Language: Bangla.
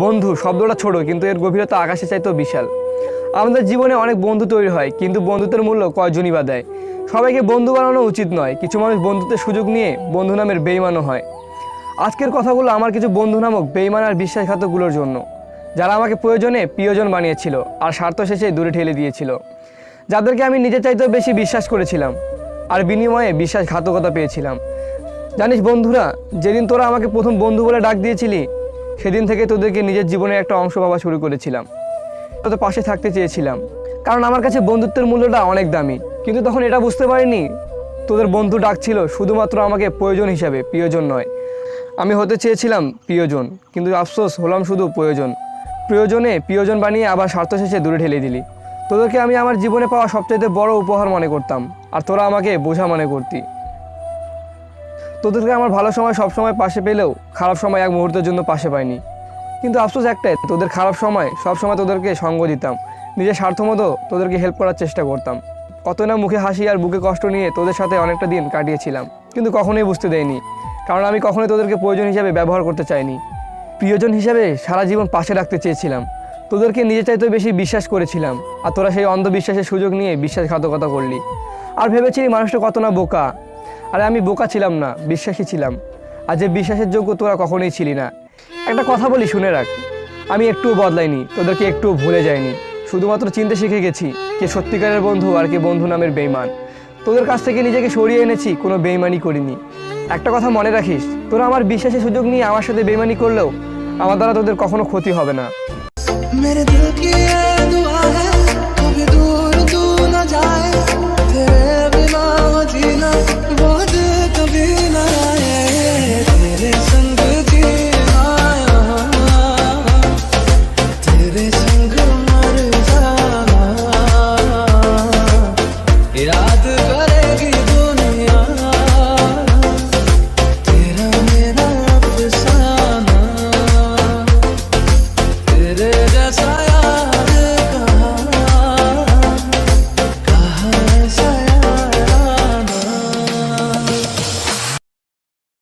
বন্ধু, শব্দটা ছোট, কিন্তু এর গভীরতা আকাশে চাইতেও বিশাল। আমাদের জীবনে অনেক বন্ধু তৈরি হয়, কিন্তু বন্ধুত্বের মূল্য কয়জনই বা দেয়? সবাইকে বন্ধু বানানো উচিত নয়, কিছু মানুষ বন্ধুত্বের সুযোগ নিয়ে বন্ধু নামের বেইমানও হয়। আজকের কথাগুলো আমার কিছু বন্ধু নামক বেইমান আর বিশ্বাসঘাতকগুলোর জন্য, যারা আমাকে প্রয়োজনে প্রিয়জন বানিয়েছিল আর স্বার্থ শেষে দূরে ঠেলে দিয়েছিল। যাদেরকে আমি নিজে চাইতেও বেশি বিশ্বাস করেছিলাম আর বিনিময়ে বিশ্বাসঘাতকতা পেয়েছিলাম। জানিস বন্ধুরা, যেদিন তোরা আমাকে প্রথম বন্ধু বলে ডাক দিয়েছিলি সেদিন থেকে তোদেরকে নিজের জীবনের একটা অংশ ভাবা শুরু করেছিলাম। তোদের পাশে থাকতে চেয়েছিলাম। কারণ আমার কাছে বন্ধুত্বের মূল্যটা অনেক দামি। কিন্তু তখন এটা বুঝতে পারিনি। তোদের বন্ধু ডাকছিল, শুধুমাত্র আমাকে প্রয়োজন হিসাবে, প্রিয়জন নয়। আমি হতে চেয়েছিলাম প্রিয়জন, কিন্তু আফসোস, হলাম শুধু প্রয়োজন। প্রয়োজনে প্রিয়জন বানিয়ে আবার স্বার্থ শেষে দূরে ঠেলে দিলি। তোদেরকে আমি আমার জীবনে পাওয়া সবচাইতে বড় উপহার মনে করতাম। আর তোরা আমাকে বোঝা মনে করতি। তোদেরকে আমার ভালো সময় সব সময় পাশে পেলেও খারাপ সময় এক মুহূর্তের জন্য পাশে পাইনি। কিন্তু আফসোস একটাই, তোদের খারাপ সময় সব সময় তোদেরকে সঙ্গ দিতাম। নিজের স্বার্থ মতো তোদেরকে হেল্প করার চেষ্টা করতাম। কত না মুখে হাসি আর বুকে কষ্ট নিয়ে তোদের সাথে অনেকটা দিন কাটিয়েছিলাম, কিন্তু কখনোই বুঝতে দেয়নি কারণ আমি কখনোই তোদেরকে প্রয়োজন হিসাবে ব্যবহার করতে চাইনি। প্রিয়জন হিসাবে সারা জীবন পাশে রাখতে চেয়েছিলাম। তোদেরকে নিজে চাইতে বেশি বিশ্বাস করেছিলাম, আর তোরা সেই অন্ধবিশ্বাসের সুযোগ নিয়ে বিশ্বাসঘাতকতা করলি। আর ভেবেছিলি মানুষটা কত না বোকা আরে আমি বোকা ছিলাম না, বিশ্বাসী ছিলাম। আর যে বিশ্বাসের যোগ্য তোরা কখনোই ছিলি না। একটা কথা বলি, শুনে রাখ। আমি একটুও বদলাইনি, তোদেরকে একটুও ভুলে যাইনি। শুধুমাত্র চিনতে শিখে গেছি কে সত্যিকারের বন্ধু আর কে বন্ধু নামের বেইমান। তোদের কাছ থেকে নিজেকে সরিয়ে এনেছি, কোনো বেইমানি করিনি। একটা কথা মনে রাখিস, তোরা আমার বিশ্বাসের সুযোগ নিয়ে আমার সাথে বেইমানি করলেও আমার দ্বারা তোদের কখনো ক্ষতি হবে না।